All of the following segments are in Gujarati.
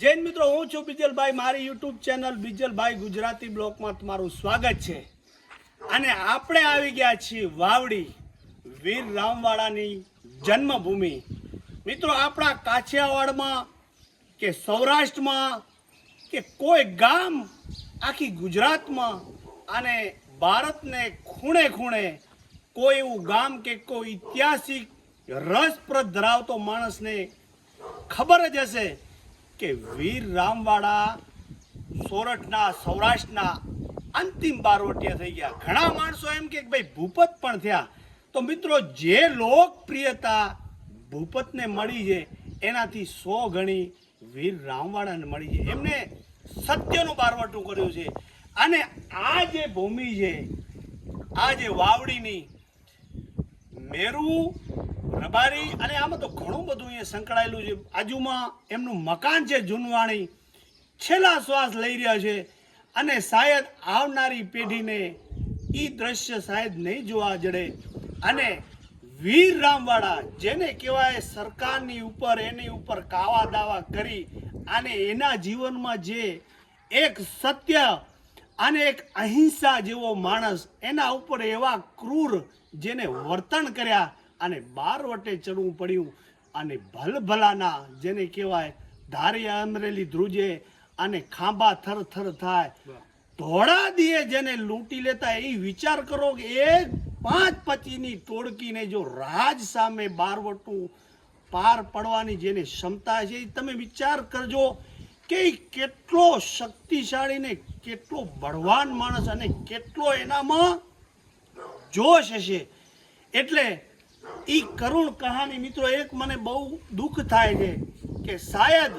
જૈન મિત્રો, હું છું બીજલભાઈ. મારી યુટ્યુબ ચેનલ બીજલભાઈ ગુજરાતી બ્લોકમાં તમારું સ્વાગત છે. અને આપણે આવી ગયા છીએ વાવડી વીર રામવાડાની જન્મભૂમિ. મિત્રો, આપણા કાછિયાવાડમાં કે સૌરાષ્ટ્રમાં કે કોઈ ગામ આખી ગુજરાતમાં અને ભારતને ખૂણે ખૂણે કોઈ એવું ગામ કે કોઈ ઐતિહાસિક રસપ્રદ ધરાવતો માણસને ખબર જ હશે કે વીર રામવાળા સોરઠના, સૌરાષ્ટ્રના અંતિમ બારવટિયા થઈ ગયા. ઘણા માણસો એમ કે ભાઈ ભૂપત પણ થયા. તો મિત્રો જે લોકપ્રિયતા ભૂપતને મળી છે, એનાથી સો ગણી વીર રામવાળાને મળી છે. એમને સત્યનું બારવટું કર્યું છે. અને આ જે ભૂમિ છે, આ જે વાવડીની મેરુ રબારી અને આમાં તો ઘણું બધું અહીંયા સંકળાયેલું છે. બાજુમાં એમનું મકાન છે, જૂનવાણી. છેલ્લા શ્વાસ લઈ રહ્યા છે. અને શાયદ આવનારી પેઢીને એ દ્રશ્ય શાયદ નહીં જોવા જડે. અને વીર રામવાળા જેને કહેવાય સરકારની ઉપર, એની ઉપર કાવા દાવા કરી, અને એના જીવનમાં જે એક સત્ય અને એક અહિંસા જેવો માણસ, એના ઉપર એવા ક્રૂર જેને વર્તન કર્યા અને બાર વટે ચડવું પડ્યું અને ભલભલાના જેને કહેવાય ધારિયા અમરેલી ધ્રુજે અને ખાંભા થર થર થાય. ધોળા દીએ જેને લૂંટી લેતા એ વિચાર કરો કે એક પાંચ પચીની ટોળકીને જો રાજ સામે બારવટું પાર પડવાની જેને ક્ષમતા છે એ તમે વિચાર કરજો કે કેટલો શક્તિશાળી ને કેટલો બળવાન માણસ અને કેટલો એનામાં જોશ હશે. એટલે ઈ કરુણ કહાની મિત્રો, એક મને બહુ દુઃખ થાય છે કે શાયદ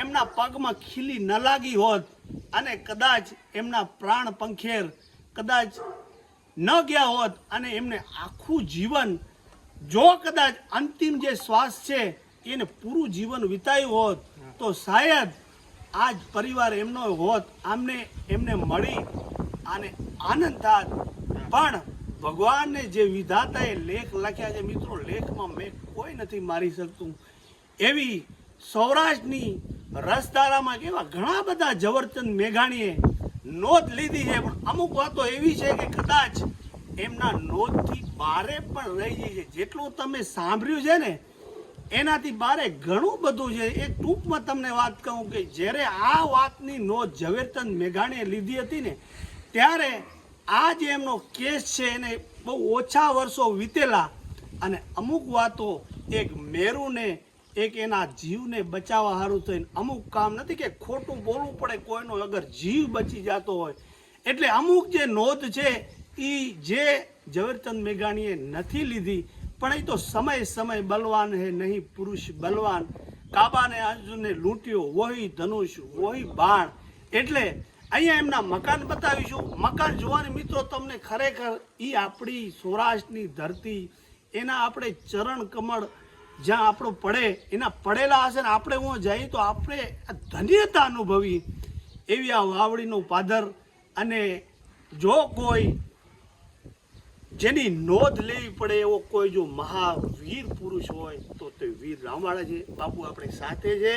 એમના પગમાં ખીલી ન લાગી હોત અને કદાચ એમના પ્રાણ પંખેર કદાચ ન ગયા હોત અને એમને આખું જીવન, જો કદાચ અંતિમ જે શ્વાસ છે એને પૂરું જીવન વિતાયું હોત, તો શાયદ આજ પરિવાર એમનો હોત, આમને એમને મળી અને આનંદ થાત. પણ ભગવાનને જે વિધાતાએ લેખ લખ્યા છે, મિત્રો, લેખમાં મેં કોઈ નથી મારી શકતું. એવી સૌરાષ્ટ્રની રસધારામાં કેવા ઘણા બધા ઝવરચંદ મેઘાણીએ નોંધ લીધી છે, પણ અમુક વાતો એવી છે કે કદાચ એમના નોંધથી બારે પણ રહી જાય છે. જેટલું તમે સાંભળ્યું છે ને, એનાથી બારે ઘણું બધું છે. એ ટૂંકમાં તમને વાત કહું કે જ્યારે આ વાતની નોંધ ઝવેરચંદ મેઘાણીએ લીધી હતી ને, ત્યારે આ જે એમનો કેસ છે એને બહુ ઓછા વર્ષો વીતેલા અને અમુક વાતો એક મેરુને, એક એના જીવને બચાવવા સારું થઈને અમુક કામ નથી કે ખોટું બોલવું પડે, કોઈનો અગર જીવ બચી જતો હોય. એટલે અમુક જે નોંધ છે એ જે ઝવેરચંદ મેઘાણીએ નથી લીધી, પણ એ તો સમય સમય બલવાન હે, નહીં પુરુષ બલવાન. કાબાને અર્જુનને લૂંટ્યો, વોહી ધનુષ, વોહી બાણ. એટલે અહીંયા એમના મકાન બતાવીશું. મકાન જોવાની મિત્રો, તમને ખરેખર એ આપણી સૌરાષ્ટ્રની ધરતી, એના આપણે ચરણ કમળ જ્યાં આપણું પડે, એના પડેલા હશે ને આપણે હું જઈએ તો આપણે ધન્યતા અનુભવી એવી આ વાવડીનું પાદર. અને જો કોઈ જેની નોંધ લેવી પડે એવો કોઈ જો મહાવીર પુરુષ હોય, તો તે વીર રામવાળા છે. બાપુ આપણે સાથે છે.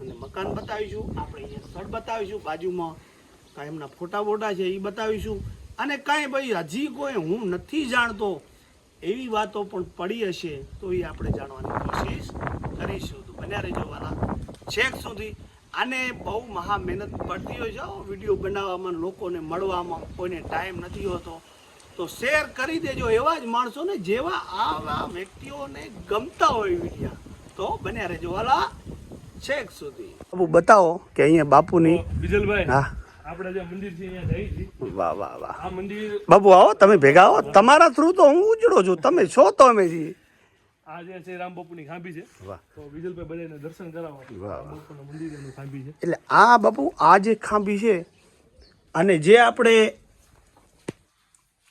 અને મકાન બતાવીશું. આપણે અહીંયા સ્થળ બતાવીશું. બાજુમાં કાંઈ એમના ફોટા બોટા છે એ બતાવીશું. અને કાંઈ ભાઈ હજી કોઈ હું નથી જાણતો એવી વાતો પણ પડી હશે તો એ આપણે જાણવાની કોશિશ કરીશું. તો બન્યા રહેજો વાલા. છેક સુધી આને બહુ મહા મહેનત પડતી હોય છે વીડિયો બનાવવામાં લોકોને મળવામાં કોઈને ટાઈમ નથી હોતો. તો શેર કરી દેજો એવા જ માણસોને જેવા આવા વ્યક્તિઓને ગમતા હોય વિડીયા. તો બન્યા રહેજો વાલા. છેક સુધી. બાપુ બતાવો કે અહીંયા બાપુની બીજલભાઈ હા. આપણે જે મંદિર છે અહીંયા જઈ છીએ વાહ વાહ વાહ. આ મંદિર બાપુ આવો તમે ભેગા આવો. તમારા થ્રુ તો હું ઉજળો છું. તમે છો તો અમે છીએ. આ જે છે રામ બાપુની ખાંભી છે. તો બીજલભાઈ બધાને દર્શન કરાવવા બાપુના મંદિરની ખાંભી છે. એટલે આ બાપુ આ જે ખાંભી છે અને જે આપણે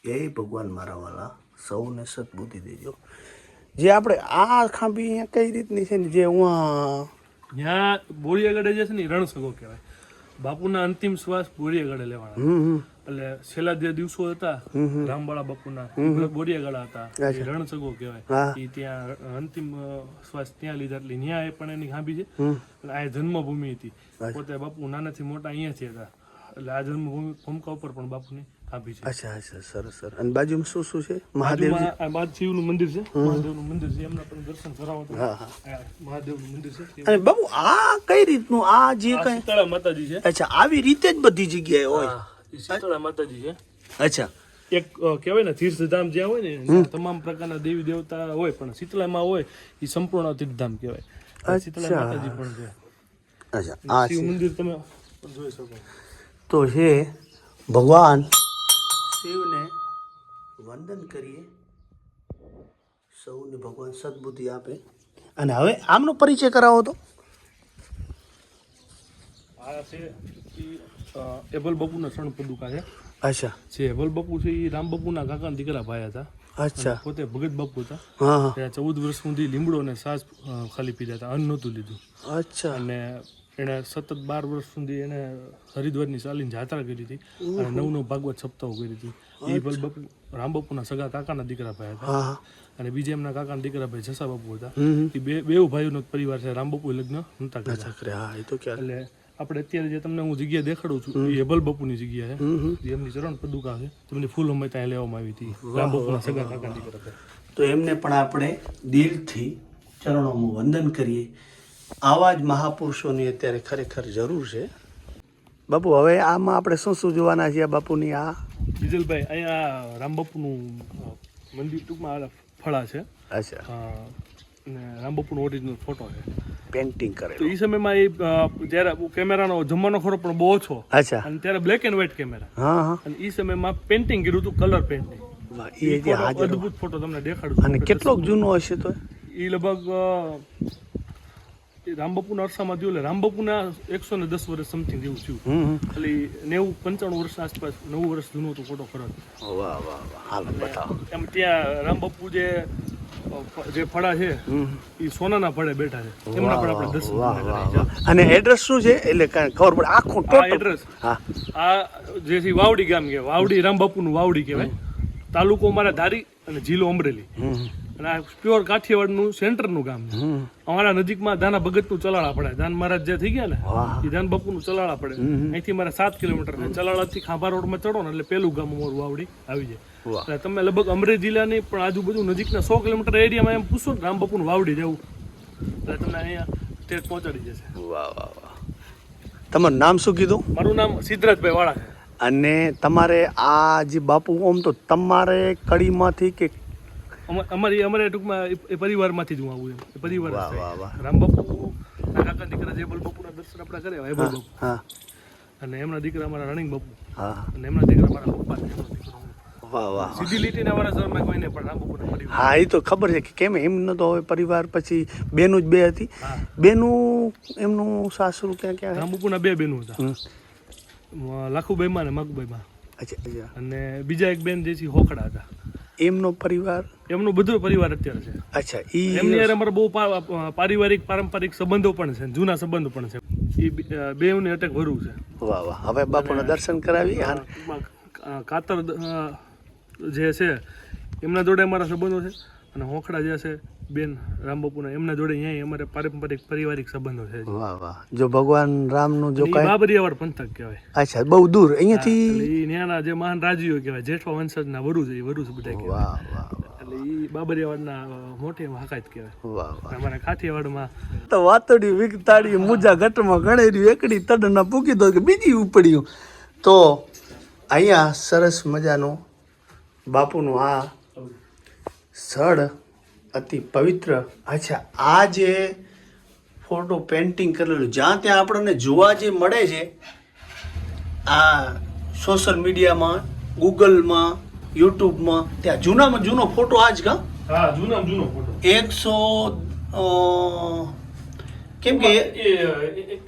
એ ભગવાન મારા વાલા સૌને સદબુદ્ધિ દેજો. જે આપણે આ ખાંભી અહીંયા કઈ રીતની છે ને જે હું ત્યાં બોરીયાગઢે જે છે ને રણસગો કહેવાય. બાપુના અંતિમ શ્વાસ બોરિયાગઢે લેવાના. એટલે છેલ્લા જે દિવસો હતા રામબાળા બાપુના બોરિયાગઢા હતા. રણસગો કહેવાય. એ ત્યાં અંતિમ શ્વાસ ત્યાં લીધા એટલે ન્યાય પણ એની ખાંભી છે. આ જન્મભૂમિ હતી. પોતે બાપુ નાનાથી મોટા અહીંયાથી હતા. એટલે આ જન્મભૂમિ ભૂમકા ઉપર પણ બાપુની છે. અચ્છા અચ્છા સરસ સર અને બાજુમાં શું શું છે? મહાદેવ શિવનું મંદિર છે. મહાદેવનું મંદિર છે. એમના પણ દર્શન કરાવો તમે. હા, હા. મહાદેવનું મંદિર છે. અને બાબુ આ કઈ રીતનું? આ જે કઈ શીતળા માતાજી છે. અચ્છા આવી રીતે જ બધી જગ્યાએ હોય. શીતળા માતાજી છે. અચ્છા. એક કહેવાય ને તીર્થધામ જ્યાં હોય ને તમામ પ્રકારના દેવી દેવતા હોય પણ શીતળામાં હોય એ સંપૂર્ણ તીર્થધામ કહેવાય. શીતળા. માતાજી પણ છે. અચ્છા આ શિવ મંદિર તમે જોઈ શકો. તો છે ભગવાન શિવને વંદન કરીએ. સૌને ભગવાન સદબુદ્ધિ આપે. અને હવે આમનો પરિચય કરાવો તો. આ છે એબલ બાપુના સણ પદુકા છે. અચ્છા. જે એબલ બપુ છે એ રામ બપુના કાકાના દીકરા ભાઈ હતા. અચ્છા. પોતે ભગત બાપુ હતા. ત્યાં ચૌદ વર્ષ સુધી લીમડો અને સાસ ખાલી પીધા હતા. અન્ન નહોતું લીધું. અચ્છા. અને એણે સતત બાર વર્ષ સુધી એને હરિદ્વારની ચાલીને જાત્રા કરી હતી અને નવ નવ ભાગવત સપ્તાહો કરી હતી. એ બાપુ સગા કાકાના દીકરા ભાઈ હતા. અને બીજા એમના કાકાના દીકરા ભાઈ જસા બાપુ હતા. એ બે બે ભાઈઓનો પરિવાર છે. રામબાપુ લગ્ન નતા કર્યા. એટલે આપણે અત્યારે જે તમને હું જગ્યા દેખાડું છું એ હેબલ બાપુની જગ્યા છે. એમની ચરણ પદુકા છે. તમને ફૂલ અમે ત્યાં લેવામાં આવી હતી. રામબાપુના સગા કાકાના દીકરા તો એમને પણ આપણે દિલથી ચરણોમાં વંદન કરીએ. આવા જ મહાપુરુષોની અત્યારે ખરેખર જરૂર છે. બાપુ હવે આમાં આપણે શું શું જોવાના છીએ બાપુની આ? બીજલભાઈ અહીંયા રામ બાપુનું મંદિર ટૂંકમાં ફળા છે. અચ્છા. ને અને રામ ઓરિજિનલ ફોટો છે પેન્ટિંગ તો એ સમયમાં એ જ્યારે કેમેરાનો જમવાનો ખરો પણ બહુ ઓછો. અચ્છા. અને ત્યારે બ્લેક એન્ડ વ્હાઇટ કેમેરા હા હા. અને એ સમયમાં પેન્ટિંગ કર્યું હતું કલર પેન્ટિંગ એ જે અદ્ભુત ફોટો તમને દેખાડું અને કેટલોક જૂનો હશે તો એ લગભગ રામબાપુના અરસામાં થયું એટલે રામબાપુના એકસો ને દસ વર્ષ સમથિંગ જેવું થયું. હમ. નેવું પંચાણું વર્ષ આસપાસ નવું વર્ષ જૂનું હતું ફોટો ફરજ વાહ વાહ વાહ. હાલો બતાવો. એમ ત્યાં રામબાપુ જે જે ફળા છે એ સોનાના ફળે બેઠા છે. એમના પણ આપણે દર્શન અને એડ્રેસ શું છે? એટલે કાંઈ ખબર પડે. આખું ટોટલ એડ્રેસ હા. આ જે છે વાવડી ગામ કહેવાય. વાવડી રામબાપુનું વાવડી કહેવાય. તાલુકો મારા ધારી અને જિલ્લો અમરેલી. અને આ પ્યોર કાઠિયાવાડનું સેન્ટરનું ગામ છે. અમારા નજીકમાં દાના ભગતનું ચલાળા પડે. દાન મહારાજ જે થઈ ગયા ને એ દાન બાપુનું ચલાળા પડે. અહીંથી મારે સાત કિલોમીટર ચલાળાથી ખાંભા રોડમાં ચડો ને એટલે પેલું ગામ અમારું વાવડી આવી જાય. એટલે તમે લગભગ અમરેલી જિલ્લાની પણ આજુબાજુ નજીકના સો કિલોમીટર એરિયામાં એમ પૂછો ને રામબાપુનું વાવડી જવું એટલે તમને અહીંયા સ્ટેટ પહોંચાડી જશે વાહ વાહ વાહ. તમારું નામ શું કીધું? મારું નામ સિદ્ધરાજભાઈ વાળા અને તમારે આ જે બાપુ ઓમ તો તમારે કડીમાંથી કે અમારી અમારે ટૂંકમાં એ- એ પરિવારમાંથી જ હું આવું એમ એ પરિવાર. રામબાપુ કાકા દીકરા જે બાપુના દર્શન આપણે કર્યા બાપુ. હા. અને એમના દીકરા અમારા રણિંગ બાપુ. હા. અને એમના દીકરા મારા પપ્પા એમનો દીકરો વાહ વાહ સીધી લીટીના વાળા શહેરમાં કોઈને પણ રામબાપુના પરિવાર. હા એ તો ખબર છે કે કેમ એમનો તો હવે પરિવાર પછી બેનું જ બે હતી. બેનું એમનું સાસરું ક્યાં ક્યાં રામબાપુના બે બેનું હતા. લાખુ લાખુભાઈમાં અને માગુભાઈમાં અચ્છા અને બીજા એક બેન જે છે હોખડા હતા. એમનો પરિવાર? એમનો બધો પરિવાર અત્યારે છે. અચ્છા ઈ એમની અમારે બહુ પારિવારિક પારંપરિક સંબંધો પણ છે જૂના સંબંધો પણ છે. એ બેવને અટક ભરું છે. વાહ વાહ. હવે બાપુના દર્શન કરાવી? કાતર જે છે એમના જોડે અમારા સંબંધો છે. અને હોખડા જે છે બેન રામબાપુના એમના જોડે અહીંયા અમારે પારંપરિક પારિવારિક સંબંધો છે. વાહ વાહ. જો ભગવાન રામનું જો કાંઈ બાબરિયાવાડ પંથક કહેવાય. અચ્છા બહુ દૂર અહીંયાથી ત્યાંના ન્યાના જે મહાન રાજ્યો કહેવાય જેઠવા વંશજના વરુ છે એ વરુ છે બધા વાહ વાહ. એટલે એ બાબરિયાવાડના મોટી હકાત કહેવાય. વાહ વાહ. અમારા કાઠિયાવાડમાં તો વાતડી વિકતાડી મુજા ઘટમાં ગણેર્યું એકડી તડના પૂકી દો કે બીજી ઉપડ્યું. તો અહીંયા સરસ મજાનું બાપુનું આ સ્થળ અતિ પવિત્ર. અચ્છા આ જે ફોટો પેન્ટિંગ કરેલું જ્યાં ત્યાં આપણને જોવા જે મળે છે આ સોશિયલ મીડિયામાં ગૂગલમાં યુટ્યુબમાં ત્યાં જૂનામાં જૂનો ફોટો આ જ કા? હા જૂનામાં જૂનો ફોટો એકસો અ, કેમ કે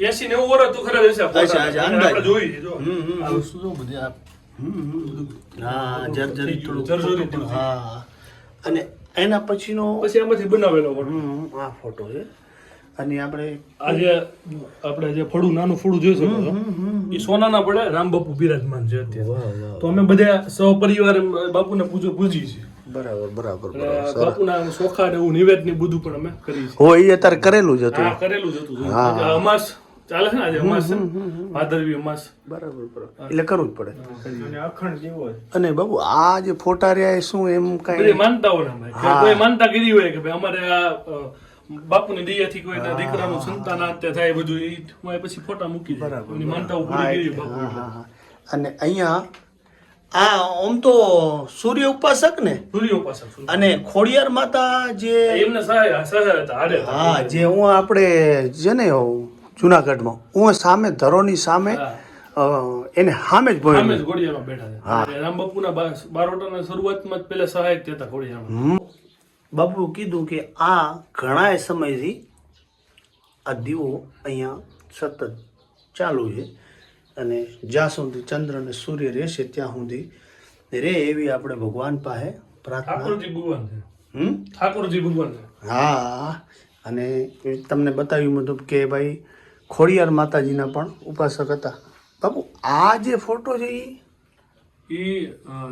એસી નેવું વર્ષ તો ખરા છે અચ્છા, અચ્છા, અંદાજ અંદાજે. જોઈ છે, જો. હમ, બધી આ. હા જર્જરી થોડું જર્જરિત હા. અને એના પછીનો પછી આમાંથી બનાવેલો ફોટો. આ ફોટો છે. અને આપણે આજે આપણે જે ફળું નાનું ફળું જોઈ શકો એ સોનાના પડે રામ બાપુ બિરાજમાન છે અત્યારે. તો અમે બધા સહપરિવાર બાપુને પૂજો પૂજી છીએ. બરાબર બરાબર બાપુના ચોખા ને એવું નિવેદ ને બધું પણ અમે કરી છીએ. હો એ અત્યારે કરેલું જ હતું. કરેલું જ હતું. અમાસ ચાલે છે ને આજે અમાસ છે ને? ભાદરવી અમાસ. બરાબર બરાબર. એટલે કરવું જ પડે. અખંડ જેવો અને બાબુ આ જે ફોટા રહ્યા એ શું એમ કઈ? માનતા હોય કોઈ માનતા કરી હોય કે ભાઈ અમારે આ બાપુની દયાથી કોઈ દીકરાનું સંતાન આ થાય બધું એ પછી ફોટા મૂકી બરાબર માનતા પૂરી કરી અને અહીંયા આ આમ તો સૂર્ય ઉપાસક ને? સૂર્ય ઉપાસક અને ખોડિયાર માતા જે એમને સહાય સહાય હતા હા જે હું આપણે છે ને જુનાગઢમાં. હું સામે ધરોની સામે એને સામે જ સામે જ ઘોડિયામાં બેઠા છે. રામબાપુના બારોટાના શરૂઆતમાં જ પહેલા સહાયક હતા ઘોડિયામાં બાપુ કીધું કે આ ઘણા સમયથી આ દીવો અહીંયા સતત ચાલુ છે અને જ્યાં સુધી ચંદ્ર અને સૂર્ય રહેશે ત્યાં સુધી રે એવી આપણે ભગવાન પાસે પ્રાર્થના ઠાકોરજી ભગવાન છે. હમ? ઠાકોરજી ભગવાન છે. હા. અને તમને બતાવ્યું મતલબ કે ભાઈ ખોડિયાર માતાજીના પણ ઉપાસક હતા. બાપુ આ જે ફોટો છે એ એ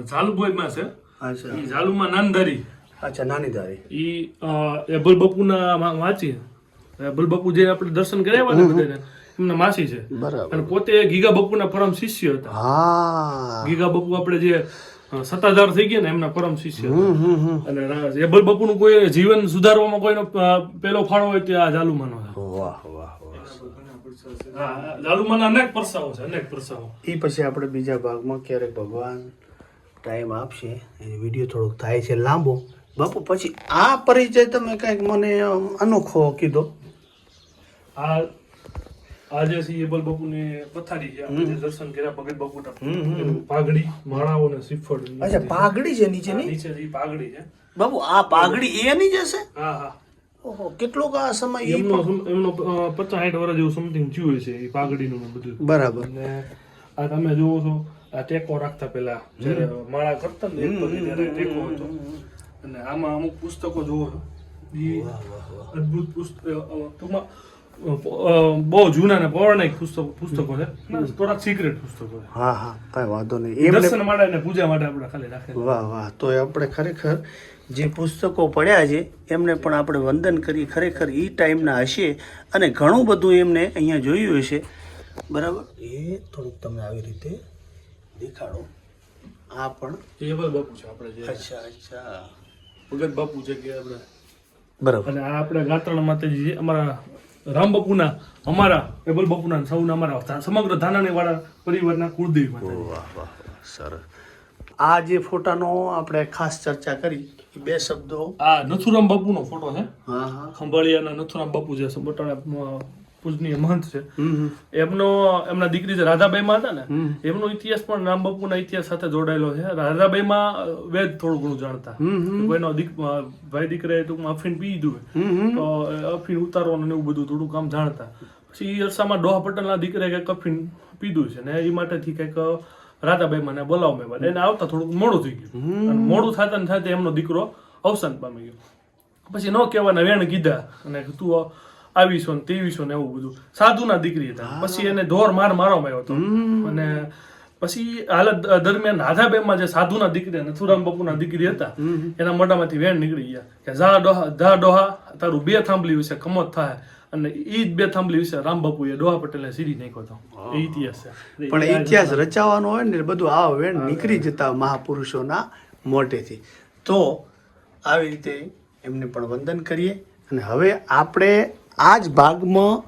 ઝાલુભાઈમાં છે. અચ્છા. એ ઝાલુમાં નાનધારી. અચ્છા નાની ધારી એ એબલ બાપુના વાંચી એબલ બાપુ જે આપણે દર્શન કરાવ્યા ને બધાને એમના માસી છે. બરાબર. અને પોતે ગીગા બપુના પરમ શિષ્ય હતા. હા. ગીગા બપુ આપણે જે સત્તાધાર થઈ ગયા ને એમના પરમ શિષ્ય અને એબલ બપુનું કોઈ જીવન સુધારવામાં કોઈનો પેલો ફાળો હોય તે આ ઝાલુમાનો વાહ વાહ હા ઝાલુમાના અનેક પરસાઓ છે અનેક પરસાઓ. એ પછી આપણે બીજા ભાગમાં ક્યારેક ભગવાન ટાઈમ આપશે એ વીડિયો થોડોક થાય છે લાંબો. બાપુ પછી આ પરિચય તમે કંઈક મને અનોખો કીધો. આ આજે એબલ બાપુની પથારી છે આપણે દર્શન કર્યા ભગત બાપુના. એનું પાઘડી માળાઓ ને શ્રીફળ. અચ્છા પાઘડી છે નીચેની? નીચેથી પાઘડી છે. બાપુ આ પાઘડી એની જ હશે? હા હા. ઓહો કેટલોક આ સમય એમનો એમનો પચાસ સાઠ વર્ષ જેવું સમથિંગ થયું છે એ પાઘડીનું બધું. બરાબર. ને આ તમે જુઓ છો આ ટેકો રાખતા પેલા જ્યારે માળા કરતા ને ત્યારે ટેકો હતો. અને આમાં અમુક પુસ્તકો જોવો છો. અદભુત પુસ્તક ટૂંકમાં બહુ જૂના ને પૌરાણિક પુસ્તકો પુસ્તકો છે. થોડાક સિક્રેટ પુસ્તકો છે. હા હા કાંઈ વાંધો નહીં. એમને દર્શન માટે અને પૂજા માટે આપણે ખાલી રાખે વાહ વાહ તો આપણે ખરેખર જે પુસ્તકો પડ્યા છે એમને પણ આપણે વંદન કરી ખરેખર એ ટાઈમના હશે અને ઘણું બધું એમને અહીંયા જોયું હશે. બરાબર? એ થોડુંક તમને આવી રીતે દેખાડો. આ પણ એ પણ બાપુ છે આપણે જે અચ્છા અચ્છા. ભગત બાપુ છે કે આપણે? બરાબર. અને આ આપણે ગાત્રણ માતાજી જે અમારા રામ બાપુના અમારા એબલ બાપુના સૌના અમારા સમગ્ર ધાનાણી વાળા પરિવારના કુળદેવી વાહ સરસ. આ જે ફોટાનો આપણે ખાસ ચર્ચા કરી બે શબ્દો. આ નથુરામ બાપુનો ફોટો છે. હા હા. ખંભાળિયાના નથુરામ બાપુ જે બટાણા પૂજનીય મહંત છે. એમનો એમના દીકરી જે રાધાબાઈમાં હતા ને એમનો ઇતિહાસ પણ રામ બાપુના ઇતિહાસ સાથે જોડાયેલો છે. રાધાબાઈમાં વેદ થોડું ઘણું જાણતા. કોઈનો ભાઈ દીકરાએ ટૂંકમાં અફીણ પી દીધું તો અફીણ ઉતારવાનું ને એવું બધું થોડું કામ જાણતા. પછી એ અરસામાં ડોહા પટેલના દીકરાએ કંઈક અફીણ પીધું છે ને એ માટેથી કંઈક રાધાબાઈ મને બોલાવ મેં એને આવતા થોડુંક મોડું થઈ ગયું. અને મોડું થતા ને થતા એમનો દીકરો અવસાન પામી ગયો. પછી ન કહેવાના વેણ કીધા અને તું આવીશો ને તેવીશો ને એવું બધું. સાધુના દીકરી હતા. પછી એને ઢોર માર મારવામાં આવ્યો હતો. અને પછી હાલત દરમિયાન રાધાબેનમાં જે સાધુના દીકરી નથુરામ બાપુના દીકરી હતા એના મોઢામાંથી વેણ નીકળી ગયા કે ઝા ડોહા ઝા ડોહા તારું બે થાંભલી વિશે કમત થાય. અને એ જ બે થાંભલી વિશે રામ બાપુએ ડોહા પટેલે સીડી નાખ્યો હતો. એ ઇતિહાસ છે. પણ ઇતિહાસ રચાવાનો હોય ને બધું આ વેણ નીકળી જતા મહાપુરુષોના મોઢેથી. તો આવી રીતે એમને પણ વંદન કરીએ. અને હવે આપણે આ જ ભાગમાં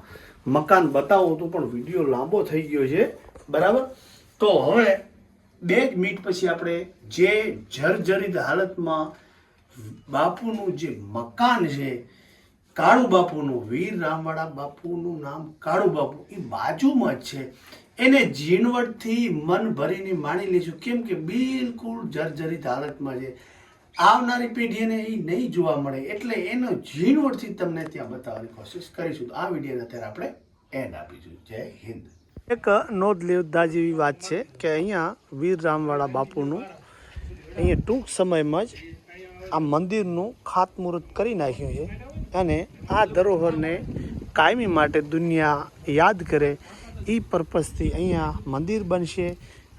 મકાન બતાવો તો પણ વીડિયો લાંબો થઈ ગયો છે, બરાબર? તો હવે બે જ મિનિટ પછી આપણે જે જર્જરિત હાલતમાં બાપુનું જે મકાન છે, કાળુ બાપુનું, વીર રામવાળા બાપુનું નામ કાળુ બાપુ, એ બાજુમાં જ છે. એને ઝીણવટથી મન ભરીને માણી લઈશું કેમ કે બિલકુલ જર્જરિત હાલતમાં છે. આવનારી પેઢીને એ નહીં જોવા મળે એટલે એનો ઝીણવટથી તમને ત્યાં બતાવવાની કોશિશ કરીશું. આ વિડીયોને અત્યારે આપણે એન્ડ આપીશું જય હિન્દ. એક નોંધ લેવતા જેવી વાત છે કે અહીંયા વીર રામવાળા બાપુનું અહીંયા ટૂંક સમયમાં જ આ મંદિરનું ખાતમુહૂર્ત કરી નાખ્યું છે. અને આ ધરોહરને કાયમી માટે દુનિયા યાદ કરે. એ પર્પઝથી અહીંયા મંદિર બનશે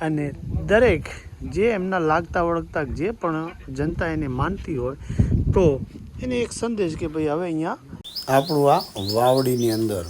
અને દરેક જે એમના લાગતા વળગતા જે પણ જનતા એને માનતી હોય, તો એને એક સંદેશ કે ભાઈ હવે અહીંયા આપણું આ વાવડીની અંદર